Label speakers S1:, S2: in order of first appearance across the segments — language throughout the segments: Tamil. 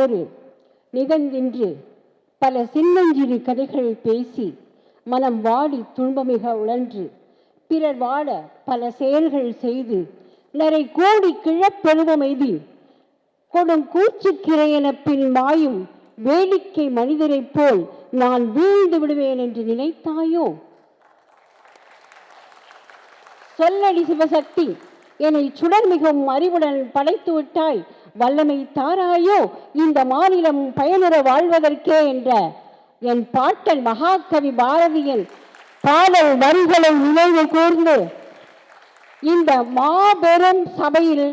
S1: போரு நிகழ்ந்தின்று பல சின்னஞ்சிறு கதைகள் பேசி மனம் வாடி துன்பமிக உழன்று பிறர் வாட பல செயல்கள் செய்து நரை கோடி கிழப்பெருவமைதி கொடும் கூச்சுக்கிரையென பின் மாயும் வேடிக்கை மனிதரைப் போல் நான் வீழ்ந்து விடுவேன் என்று நினைத்தாயோ? சொல்லடி சிவசக்தி என்னை சுடர் மிகவும் அறிவுடன் படைத்து விட்டாய். வல்லமை தாராயோ இந்த மாநிலம் பயனுற வாழ்வதற்கே என்ற என் பாட்டன் மகாகவி பாரதியின் பாடல் வரிகளை நினைவு கூர்ந்து இந்த மாபெரும் சபையில்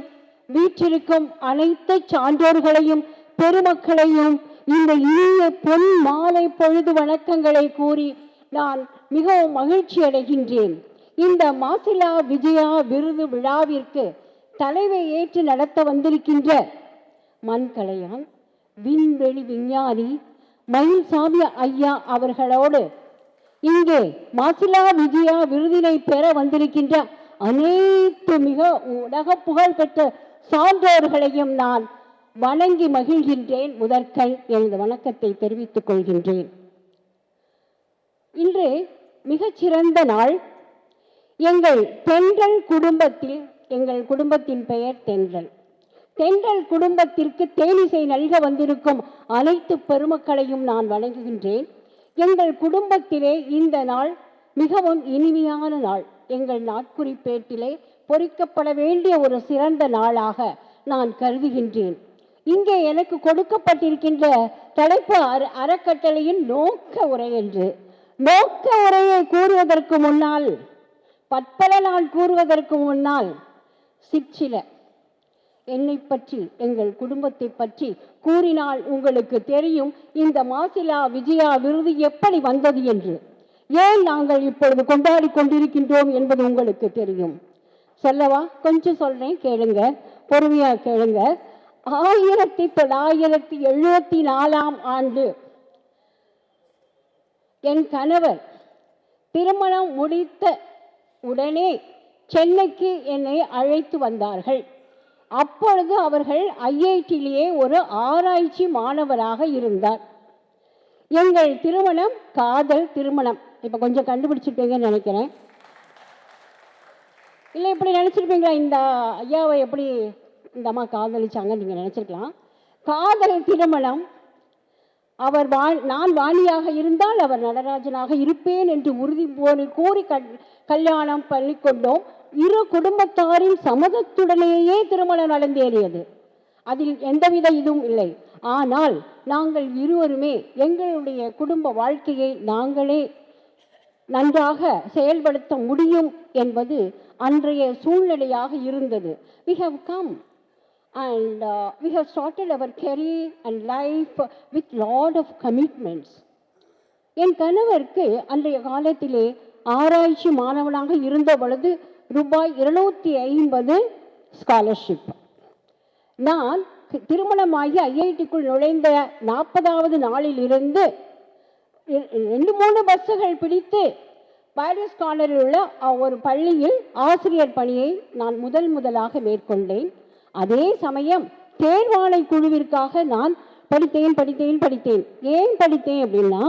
S1: வீற்றிருக்கும் அனைத்து சான்றோர்களையும் பெருமக்களையும் இந்த இனிய பொன் மாலை பொழுது வணக்கங்களை கூறி நான் மிகவும் மகிழ்ச்சி அடைகின்றேன் இந்த மாசிலா விஜயா விருது விழாவிற்கு தலைவை ஏற்று நடத்த வந்திருக்கின்ற மண்கலையான் விண்வெளி விஞ்ஞானி மயில்சாமி ஐயா அவர்களோடு இங்கே மாசிலா விஜயா விருதினை பெற வந்திருக்கின்ற அனைத்து மிக உலக புகழ் பெற்ற சான்றோர்களையும் நான் வணங்கி மகிழ்கின்றேன். முதற்கண் எனது வணக்கத்தை தெரிவித்துக் கொள்கின்றேன். இன்று மிகச்சிறந்த நாள். எங்கள் பெண்கள் குடும்பத்தில் எங்கள் குடும்பத்தின் பெயர் தென்றல். தென்றல் குடும்பத்திற்கு தேனிசை நல்க வந்திருக்கும் அனைத்து பெருமக்களையும் நான் வணங்குகின்றேன். எங்கள் குடும்பத்திலே இந்த நாள் மிகவும் இனிமையான நாள். எங்கள் நாட்குறிப்பேட்டிலே பொறிக்கப்பட வேண்டிய ஒரு சிறந்த நாளாக நான் கருதுகின்றேன். இங்கே எனக்கு கொடுக்கப்பட்டிருக்கின்ற தலைப்பு அற அறக்கட்டளையின் நோக்க உரை என்று. நோக்க உரையை கூறுவதற்கு முன்னால் பற்பல நாள் கூறுவதற்கு முன்னால் சிற்சில. என்னை பற்றி எங்கள் குடும்பத்தை பற்றி கூறினால் உங்களுக்கு தெரியும் இந்த மாசிலா விஜயா விருது எப்படி வந்தது என்று. ஏன் நாங்கள் இப்பொழுது கொண்டாடி கொண்டிருக்கின்றோம் என்பது உங்களுக்கு தெரியும். சொல்லவா? கொஞ்சம் சொல்றேன் கேளுங்க. பொறுமையா கேளுங்க. ஆயிரத்தி தொள்ளாயிரத்தி எழுபத்தி நாலாம் ஆண்டு என் கணவர் திருமணம் முடித்த உடனே சென்னைக்கு என்னை அழைத்து வந்தார்கள். அப்பொழுது அவர்கள் ஐஐடியிலேயே ஒரு ஆராய்ச்சி மாணவராக இருந்தார். எங்கள் திருமணம் காதல் திருமணம். இப்போ கொஞ்சம் கண்டுபிடிச்சிருப்பீங்கன்னு நினைக்கிறேன். இல்லை இப்படி நினச்சிருப்பீங்களா? இந்த ஐயாவை எப்படி இந்த அம்மா காதலிச்சாங்க நீங்கள் நினச்சிருக்கலாம். காதல் திருமணம். அவர் வா நான் வாணியாக இருந்தால் அவர் நடராஜனாக இருப்பேன் என்று உறுதி போல் கூறி கல் கல்யாணம் பண்ணிக்கொண்டோம். இரு குடும்பத்தாரின் சம்மதத்துடனேயே திருமணம் நடந்தேறியது. அதில் எந்தவித இதுவும் இல்லை. ஆனால் நாங்கள் இருவருமே எங்களுடைய குடும்ப வாழ்க்கையை நாங்களே நன்றாக செயல்படுத்த முடியும் என்பது அன்றைய சூழ்நிலையாக இருந்தது. We have come and we have started our career and life with lot of commitments என் கணவருக்கு அன்றைய காலத்திலே ஆராய்ச்சி மாணவனாக இருந்த பொழுது ரூபாய் இருநூற்றி ஐம்பது ஸ்காலர்ஷிப் நான் திருமணமாகி ஐஐடிக்குள் நுழைந்த நாற்பதாவது நாளிலிருந்து இருந்து ரெண்டு மூணு பஸ்ஸுகள் பிடித்து பாரிஸ் கார்னரில் உள்ள ஒரு பள்ளியில் ஆசிரியர் பணியை நான் முதல் முதலாக மேற்கொண்டேன். அதே சமயம் தேர்வாணை குழுவிற்காக நான் படித்தேன் படித்தேன் படித்தேன். ஏன் படித்தேன் அப்படின்னா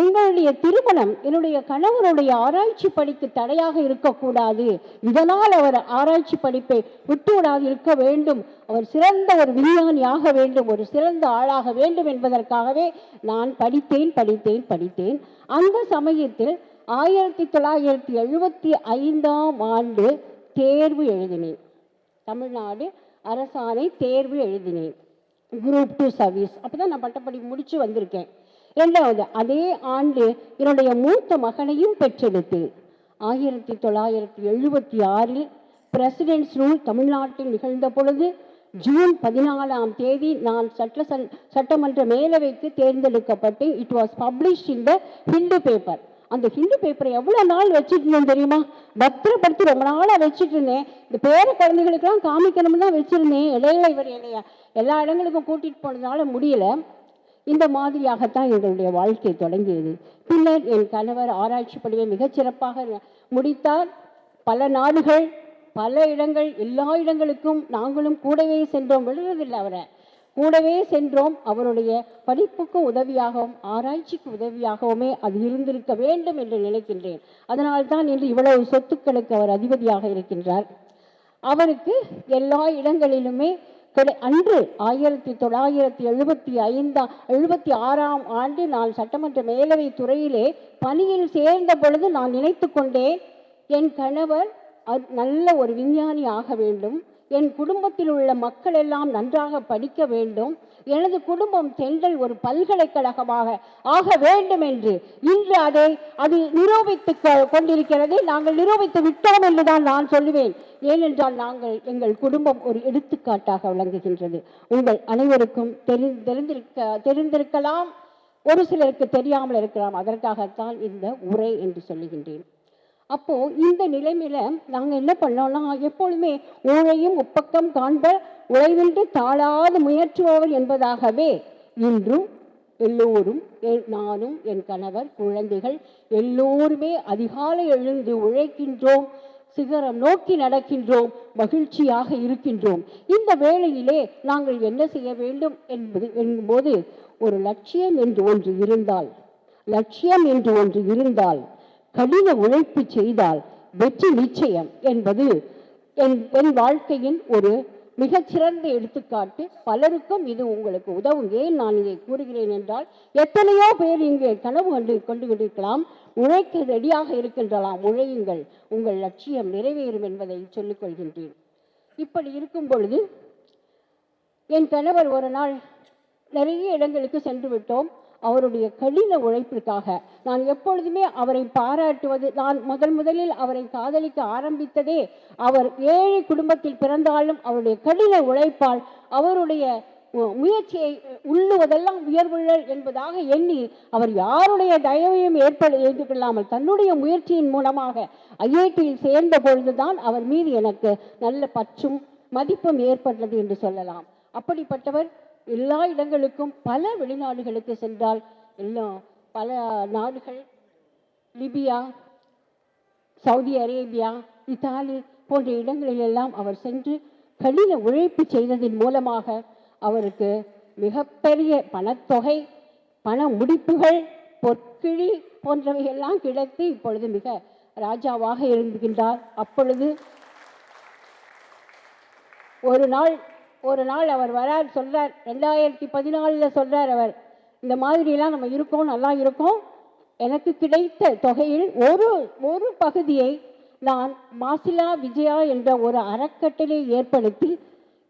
S1: எங்களுடைய திருமணம் என்னுடைய கணவருடைய ஆராய்ச்சி படிக்கு தடையாக இருக்கக்கூடாது. இதனால் அவர் ஆராய்ச்சி படிப்பை விட்டுவிடாது இருக்க வேண்டும். அவர் சிறந்த ஒரு விஞ்ஞானியாக வேண்டும். ஒரு சிறந்த ஆளாக வேண்டும் என்பதற்காகவே நான் படித்தேன் படித்தேன் படித்தேன். அந்த சமயத்தில் ஆயிரத்தி தொள்ளாயிரத்தி எழுபத்தி ஐந்தாம் ஆண்டு தேர்வு எழுதினேன். தமிழ்நாடு அரசாணை தேர்வு எழுதினேன். குரூப் டூ சர்வீஸ் அப்போ தான் நான் பட்டப்படி முடித்து வந்திருக்கேன். இரண்டாவது அதே ஆண்டு என்னுடைய மூத்த மகனையும் பெற்றெடுத்தேன். ஆயிரத்தி தொள்ளாயிரத்தி எழுபத்தி ஆறில் பிரசிடென்ட்ஸ் ரூல் தமிழ்நாட்டில் நிகழ்ந்த பொழுது ஜூன் பதினாலாம் தேதி நான் சட்ட சட்டமன்ற மேலவைக்கு தேர்ந்தெடுக்கப்பட்டு it was publish in the Hindu paper அந்த ஹிந்து பேப்பரை எவ்வளோ நாள் வச்சுருந்தேன் தெரியுமா? பத்திரப்படுத்தி ரொம்ப நாளாக வச்சுட்டு இருந்தேன் இந்த பேர குழந்தைகளுக்கெல்லாம் காமிக்கணும்னு தான் வச்சுருந்தேன். இடையில இவர் என்னைய எல்லா இடங்களுக்கும் கூட்டிகிட்டு போனதுனால முடியல. இந்த மாதிரியாகத்தான் எங்களுடைய வாழ்க்கை தொடங்கியது. பின்னர் என் கணவர் ஆராய்ச்சி படிவை மிகச்சிறப்பாக முடித்தார். பல நாடுகள் பல இடங்கள் எல்லா இடங்களுக்கும் நாங்களும் கூடவே சென்றோம். விழுவதில்லை அவரை. கூடவே சென்றோம். அவருடைய படிப்புக்கு உதவியாகவும் ஆராய்ச்சிக்கு உதவியாகவுமே அது இருந்திருக்க வேண்டும் என்று நினைக்கின்றேன். அதனால்தான் இன்று இவ்வளவு சொத்துக்களுக்கு அவர் அதிபதியாக இருக்கின்றார். அவருக்கு எல்லா இடங்களிலுமே கிடை அன்று ஆயிரத்தி தொள்ளாயிரத்தி எழுபத்தி ஐந்தாம் எழுபத்தி ஆறாம் ஆண்டு நான் சட்டமன்ற மேலவை துறையிலே பணியில் சேர்ந்த பொழுது நான் நினைத்து கொண்டேன் என் கணவர் நல்ல ஒரு விஞ்ஞானி ஆக வேண்டும் என் குடும்பத்தில் உள்ள மக்கள் எல்லாம் நன்றாக படிக்க வேண்டும் எனது குடும்பம் தென்றல் ஒரு பல்கலைக்கழகமாக ஆக வேண்டும் என்று இன்று அதை அது நிரூபித்து கொ- கொண்டிருக்கிறது. நாங்கள் நிரூபித்து விட்டோம் என்றுதான் நான் சொல்லுவேன். ஏனென்றால் நாங்கள் எங்கள் குடும்பம் ஒரு எடுத்துக்காட்டாக விளங்குகின்றது. உங்கள் அனைவருக்கும் தெரி தெரிந்திருக்க தெரிந்திருக்கலாம். ஒரு சிலருக்கு தெரியாமல் இருக்கலாம். அதற்காகத்தான் இந்த உரை என்று சொல்லுகின்றேன். அப்போது இந்த நிலைமையில் நாங்கள் என்ன பண்ணோம்னா எப்பொழுதுமே ஊழையும் உப்பக்கம் காண்பர் உழைவின்றி தாழாது முயற்றுபவர் என்பதாகவே இன்றும் எல்லோரும் என் நானும் என் கணவர் குழந்தைகள் எல்லோருமே அதிகாலை எழுந்து உழைக்கின்றோம் சிகரம் நோக்கி நடக்கின்றோம் மகிழ்ச்சியாக இருக்கின்றோம். இந்த வேளையிலே நாங்கள் என்ன செய்ய வேண்டும் என்பது என்போது ஒரு லட்சியம் என்று ஒன்று இருந்தால் லட்சியம் என்று ஒன்று இருந்தால் கடின உழைப்பு செய்தால் வெற்றி நிச்சயம் என்பது என் என் வாழ்க்கையின் ஒரு மிகச்சிறந்த எடுத்துக்காட்டு. பலருக்கும் இது உங்களுக்கு உதவும். ஏன் நான் இதை கூறுகிறேன் என்றால் எத்தனையோ பேர் இங்கே கனவு கண்டு கொண்டு கொண்டிருக்கலாம் உழைக்க ரெடியாக இருக்கின்றலாம். உழையுங்கள். உங்கள் லட்சியம் நிறைவேறும் என்பதை சொல்லிக்கொள்கின்றேன். இப்படி இருக்கும் பொழுது என் கணவர் ஒரு நாள் நிறைய இடங்களுக்கு சென்று விட்டோம். அவருடைய கடின உழைப்பிற்காக. நான் எப்பொழுதுமே அவரை பாராட்டுவது நான் முதல் முதலில் அவரை காதலிக்க ஆரம்பித்ததே அவர் ஏழை குடும்பத்தில் பிறந்தாலும் அவருடைய கடின உழைப்பால் அவருடைய முயற்சியை உள்ளுவதெல்லாம் உயர்வுழல் என்பதாக எண்ணி அவர் யாருடைய தயவையும் ஏற்பட ஏற்றுக்கொள்ளாமல் தன்னுடைய முயற்சியின் மூலமாக ஐஐடியில் சேர்ந்த பொழுதுதான் அவர் மீது எனக்கு நல்ல பற்றும் மதிப்பும் ஏற்பட்டது என்று சொல்லலாம். அப்படிப்பட்டவர் எல்லா இடங்களுக்கும் பல வெளிநாடுகளுக்கு சென்றால் எல்லாம் பல நாடுகள் லிபியா சவுதி அரேபியா இத்தாலி போன்ற இடங்களில் எல்லாம் அவர் சென்று கடின உழைப்பு செய்ததின் மூலமாக அவருக்கு மிகப்பெரிய பணத்தொகை பண முடிப்புகள் பொற்கிழி போன்றவையெல்லாம் கிடைத்து இப்பொழுது மிக ராஜாவாக இருக்கின்றார். அப்பொழுது ஒரு நாள் ஒரு நாள் அவர் வரார் சொல்கிறார் ரெண்டாயிரத்தி பதினாலில் சொல்கிறார் அவர் இந்த மாதிரிலாம் நம்ம இருக்கோம் நல்லா இருக்கோம் எனக்கு கிடைத்த தொகையில் ஒரு ஒரு பகுதியை நான் மாசிலா விஜயா என்ற ஒரு அறக்கட்டளை ஏற்படுத்தி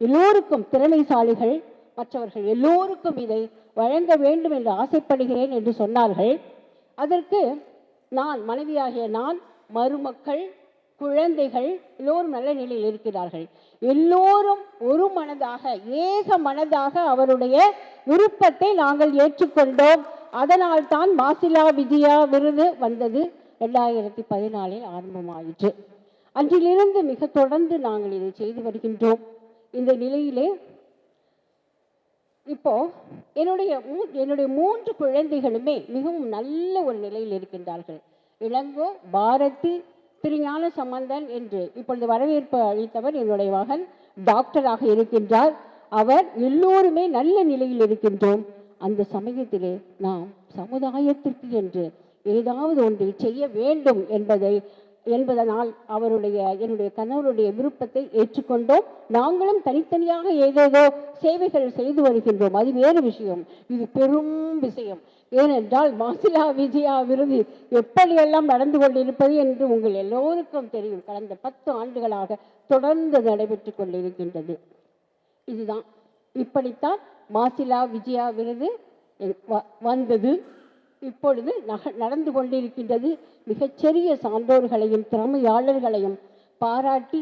S1: எல்லோருக்கும் திறமைசாலிகள் மற்றவர்கள் எல்லோருக்கும் இதை வழங்க வேண்டும் என்று ஆசைப்படுகிறேன் என்று சொன்னார்கள். அதற்கு நான் மனைவியாகிய நான் மருமக்கள் குழந்தைகள் எல்லோரும் நல்ல நிலையில் இருக்கிறார்கள். எல்லோரும் ஒரு மனதாக ஏக மனதாக அவருடைய விருப்பத்தை நாங்கள் ஏற்றுக்கொண்டோம். அதனால் தான் மாசிலா விஜயா விருது வந்தது. ரெண்டாயிரத்தி பதினாலில் ஆரம்பமாயிற்று. அன்றிலிருந்து மிக தொடர்ந்து நாங்கள் இதை செய்து வருகின்றோம். இந்த நிலையிலே இப்போ என்னுடைய மூ- என்னுடைய மூன்று குழந்தைகளுமே மிகவும் நல்ல ஒரு நிலையில் இருக்கின்றார்கள். இளங்கோ பாரதி திருஞான சம்பந்தன் என்று இப்பொழுது வரவேற்பு அளித்தவர் என்னுடைய மகன் டாக்டராக இருக்கின்றார். அவர் எல்லோருமே நல்ல நிலையில் இருக்கின்றோம். அந்த சமயத்திலே நாம் சமுதாயத்திற்கு என்று ஏதாவது ஒன்றை செய்ய வேண்டும் என்பதை என்பதனால் அவருடைய என்னுடைய கணவருடைய விருப்பத்தை ஏற்றுக்கொண்டோம். நாங்களும் தனித்தனியாக ஏதேதோ சேவைகள் செய்து வருகின்றோம். அது வேறு விஷயம். இது பெரும் விஷயம். ஏனென்றால் மாசிலா விஜயா விருது எப்படியெல்லாம் நடந்து கொண்டிருப்பது என்று உங்கள் எல்லோருக்கும் தெரியும். கடந்த பத்து ஆண்டுகளாக தொடர்ந்து நடைபெற்று கொண்டிருக்கின்றது. இதுதான். இப்படித்தான் மாசிலா விஜயா விருது வந்தது. இப்பொழுது நக நடந்து கொண்டிருக்கின்றது மிகச்சிறிய சான்றோர்களையும் திறமையாளர்களையும் பாராட்டி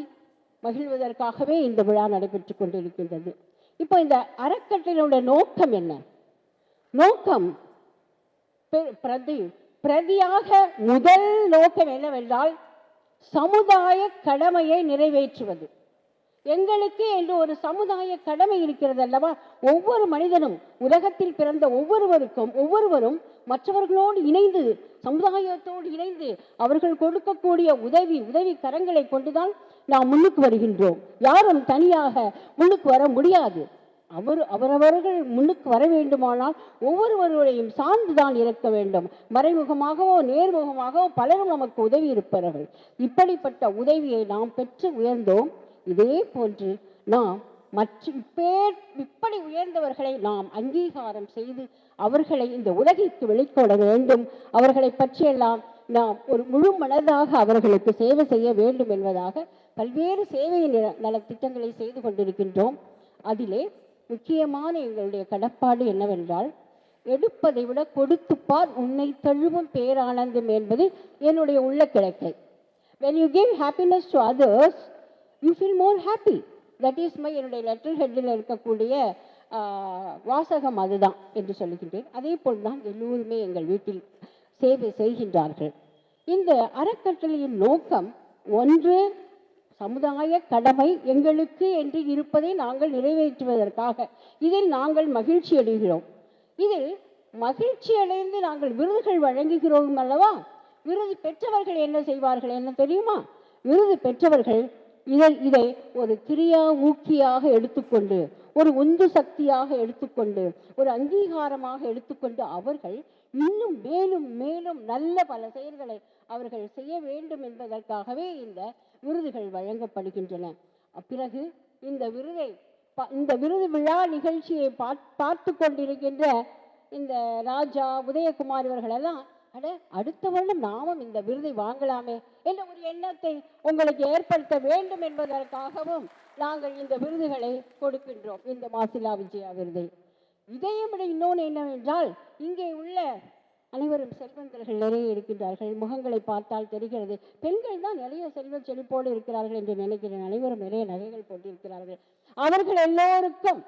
S1: மகிழ்வதற்காகவே இந்த விழா நடைபெற்று கொண்டிருக்கின்றது. இப்போ இந்த அறக்கட்டளையோட நோக்கம் என்ன? நோக்கம் பிரதி பிரதியாக முதல் நோக்கம் என்னவென்றால் சமுதாய கடமையை நிறைவேற்றுவது. எங்களுக்கு என்று ஒரு சமுதாய கடமை இருக்கிறது அல்லவா? ஒவ்வொரு மனிதனும் உலகத்தில் பிறந்த ஒவ்வொருவருக்கும் ஒவ்வொருவரும் மற்றவர்களோடு இணைந்து சமுதாயத்தோடு இணைந்து அவர்கள் கொடுக்கக்கூடிய உதவி உதவி கரங்களை கொண்டுதான் நாம் முன்னுக்கு வருகின்றோம். யாரும் தனியாக முன்னுக்கு வர முடியாது. அவர் அவரவர்கள் முன்னுக்கு வர வேண்டுமானால் ஒவ்வொருவருடையும் சார்ந்துதான் இருக்க வேண்டும். மறைமுகமாகவோ நேர்முகமாகவோ பலரும் நமக்கு உதவி இருப்பார்கள் இப்படிப்பட்ட உதவியை நாம் பெற்று உயர்ந்தோம். இதே போன்று நாம் மற்ற பேர் இப்படி உயர்ந்தவர்களை நாம் அங்கீகாரம் செய்து அவர்களை இந்த உலகிற்கு வெளிக்கொட வேண்டும். அவர்களை பற்றியெல்லாம் நாம் ஒரு முழு மனதாக அவர்களுக்கு சேவை செய்ய வேண்டும் என்பதாக பல்வேறு சேவை நல- நலத்திட்டங்களை செய்து கொண்டிருக்கின்றோம். அதிலே முக்கியமான எங்களுடைய கடப்பாடு என்னவென்றால் எடுப்பதை விட கொடுத்துப்பார் உன்னை தழுவும் பேரானந்தம் என்பது என்னுடைய உள்ள கிழக்கை when you give happiness to others you feel more happy that is my என்னுடைய லெட்டர் ஹெட்டில் இருக்கக்கூடிய வாசகம் அதுதான் என்று சொல்லுகின்றேன். அதே போல் தான் எல்லோருமே எங்கள் வீட்டில் சேவை செய்கின்றார்கள். இந்த அறக்கட்டளையின் நோக்கம் ஒன்று சமுதாய கடமை எங்களுக்கு என்று இருப்பதை நாங்கள் நிறைவேற்றுவதற்காக. இதில் நாங்கள் மகிழ்ச்சி அடைகிறோம். இதில் மகிழ்ச்சி அடைந்து நாங்கள் விருதுகள் வழங்குகிறோம் அல்லவா? விருது பெற்றவர்கள் என்ன செய்வார்கள்? என்ன தெரியுமா? விருது பெற்றவர்கள் இதை இதை ஒரு கிரியா ஊக்கியாக எடுத்துக்கொண்டு ஒரு உந்து சக்தியாக எடுத்துக்கொண்டு ஒரு அங்கீகாரமாக எடுத்துக்கொண்டு அவர்கள் இன்னும் மேலும் மேலும் நல்ல பல செயல்களை அவர்கள் செய்ய வேண்டும் என்பதற்காகவே இந்த விருதுகள் வழங்கப்படுகின்றன. பிறகு இந்த விருதை ப- இந்த விருது விழா நிகழ்ச்சியை பார்த்து கொண்டிருக்கின்ற இந்த ராஜா உதயகுமார் இவர்களெல்லாம் அட அடுத்த வருடம் நாமும் இந்த விருதை வாங்கலாமே என்ற ஒரு எண்ணத்தை உங்களுக்கு ஏற்படுத்த வேண்டும் என்பதற்காகவும் நாங்கள் இந்த விருதுகளை கொடுக்கின்றோம் இந்த மாசிலா விஜயா விருதை. இதையும் விட இன்னொன்று என்னவென்றால் இங்கே உள்ள அனைவரும் செல்வந்தர்கள் நிறைய இருக்கின்றார்கள். முகங்களை பார்த்தால் தெரிகிறது. பெண்கள் தான் நிறைய செல்வ செழிப்போடு இருக்கிறார்கள் என்று நினைக்கிறேன். அனைவரும் நிறைய நகைகள் போட்டிருக்கிறார்கள். அவர்கள் எல்லோருக்கும்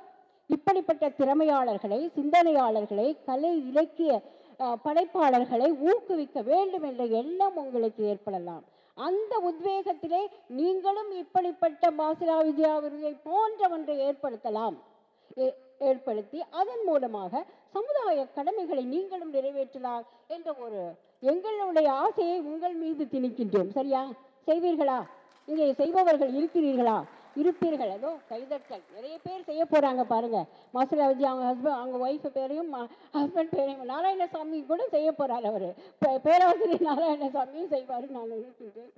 S1: இப்படிப்பட்ட திறமையாளர்களை சிந்தனையாளர்களை கலை இலக்கிய படைப்பாளர்களை ஊக்குவிக்க வேண்டும் என்ற எண்ணம் உங்களுக்கு ஏற்படலாம். அந்த உத்வேகத்திலே நீங்களும் இப்படிப்பட்ட மாசிலா விஜயா போன்ற ஒன்றை ஏற்படுத்தலாம். ஏ- ஏற்படுத்தி அதன் மூலமாக சமுதாய கடமைகளை நீங்களும் நிறைவேற்றலாம் என்ற ஒரு எங்களுடைய ஆசையை உங்கள் மீது திணிக்கின்றோம். சரியா? செய்வீர்களா? இங்கே செய்பவர்கள் இருக்கிறீர்களா? இருப்பீர்கள். அதோ கைதட்டல். நிறைய பேர் செய்ய போகிறாங்க பாருங்க. மாசிலா விஜய் அவங்க ஹஸ்பண்ட் அவங்க ஒய்ஃப் பேரையும் ஹஸ்பண்ட் பேரையும் நாராயணசாமி கூட செய்ய போகிறார் அவர். பேராசிரியர் நாராயணசாமியும் செய்வார் நான் நினைக்கின்றேன்.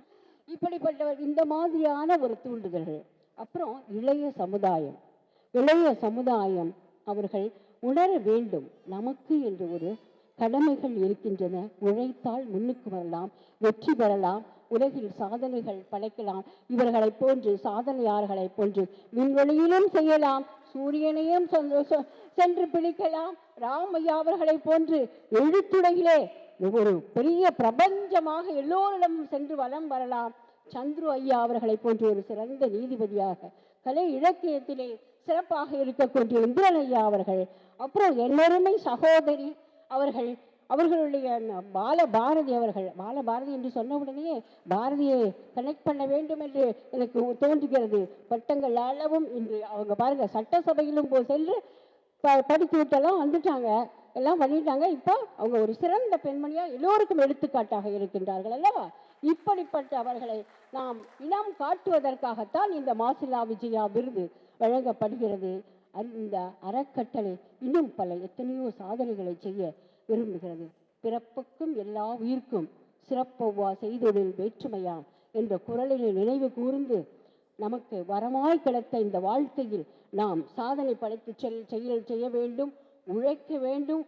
S1: இப்படிப்பட்டவர் இந்த மாதிரியான ஒரு தூண்டுதல்கள் அப்புறம் இளைய சமுதாயம். இளைய சமுதாயம் அவர்கள் உணர வேண்டும். நமக்கு என்று ஒரு கடமைகள் இருக்கின்றன. உழைத்தால் முன்னுக்கு வரலாம். வெற்றி பெறலாம். உலகில் சாதனைகள் படைக்கலாம். இவர்களைப் போன்று சாதனையாளர்களைப் போன்று விண்வெளியிலும் செய்யலாம் சூரியனையும் சென்று- சென்று பிடிக்கலாம். ராமையா அவர்களைப் போன்று எழுத்துடையிலே ஒரு பெரிய பிரபஞ்சமாக எல்லோரிடமும் சென்று வலம் வரலாம். சந்துரு ஐயா அவர்களைப் போன்ற ஒரு சிறந்த நீதிபதியாக கலை இலக்கியத்திலே சிறப்பாக இருக்கக்கூடிய இந்திரன் ஐயா அவர்கள் அப்புறம் எல்லோருமே சகோதரி அவர்கள் அவர்களுடைய பால பாரதி அவர்கள் பால பாரதி என்று சொன்ன உடனே பாரதியை கனெக்ட் பண்ண வேண்டும் என்று எனக்கு தோன்றுகிறது. பட்டங்கள் அளவும் இன்று அவங்க பாருங்க சட்டசபையிலும் போ சென்று ப- படித்து விட்டெல்லாம் வந்துட்டாங்க. எல்லாம் பண்ணிட்டாங்க. இப்போ அவங்க ஒரு சிறந்த பெண்மணியாக எல்லோருக்கும் எடுத்துக்காட்டாக இருக்கின்றார்கள் அல்லவா? இப்படிப்பட்ட அவர்களை நாம் இனம் காட்டுவதற்காகத்தான் இந்த மாசிலா விஜயா விருது வழங்கப்படுகிறது. அந்த அறக்கட்டளை இன்னும் பல எத்தனையோ சாதனைகளை செய்ய விரும்புகிறது. பிறப்புக்கும் எல்லா உயிர்க்கும் சிறப்பொவ்வா செய்தொழில் வேற்றுமையாம் என்ற குரலினை நினைவு கூர்ந்து நமக்கு வரமாய் கிடைத்த இந்த வாழ்க்கையில் நாம் சாதனை படைத்து செல் செயல் செய்ய வேண்டும் உழைக்க வேண்டும்.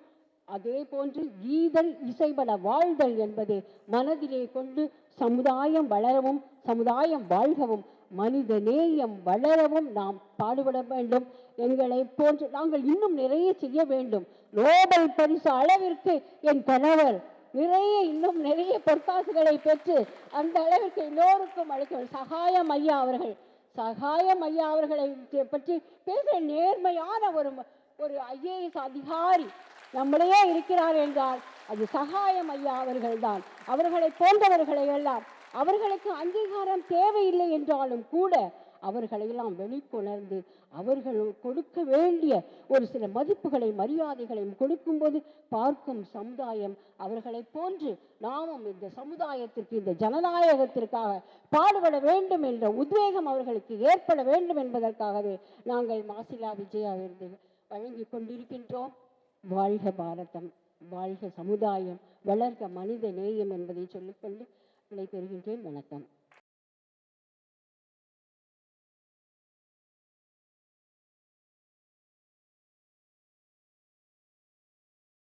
S1: அதே போன்று ஈதல் இசைபட வாழ்தல் என்பதை மனதிலே கொண்டு சமுதாயம் வளரவும் சமுதாயம் வாழ்கவும் மனித நேயம் வளரவும் நாம் பாடுபட வேண்டும். எங்களை போன்று நாங்கள் இன்னும் நிறைய செய்ய வேண்டும். நோபல் பரிசு அளவிற்கு என் கணவர் நிறைய இன்னும் நிறைய பொற்காசுகளை பெற்று அந்த அளவிற்கு எல்லோருக்கும் அளிக்க சகாயம் ஐயா அவர்கள். சகாயம் ஐயா அவர்களை பற்றி பேசுகிற நேர்மையான ஒரு ஒரு ஐஏஎஸ் அதிகாரி நம்மளையே இருக்கிறார் என்றால் அது சகாயம் ஐயா அவர்கள்தான். அவர்களை போன்றவர்களை எல்லாம் அவர்களுக்கு அங்கீகாரம் தேவையில்லை என்றாலும் கூட அவர்களையெல்லாம் வெளிக்கொணர்ந்து அவர்கள் கொடுக்க வேண்டிய ஒரு சில மதிப்புகளை மரியாதைகளையும் கொடுக்கும்போது பார்க்கும் சமுதாயம் அவர்களைப் போன்று நாமும் இந்த சமுதாயத்திற்கு இந்த ஜனநாயகத்திற்காக பாடுபட வேண்டும் என்ற உத்வேகம் அவர்களுக்கு ஏற்பட வேண்டும் என்பதற்காகவே நாங்கள் மாசிலா விஜயா விருது வழங்கி கொண்டிருக்கின்றோம். வாழ்க பாரதம் வாழ்க சமுதாயம் வளர்க மனித நேயம் என்பதை சொல்லிக்கொண்டு விடைபெறுகின்றேன். வணக்கம்.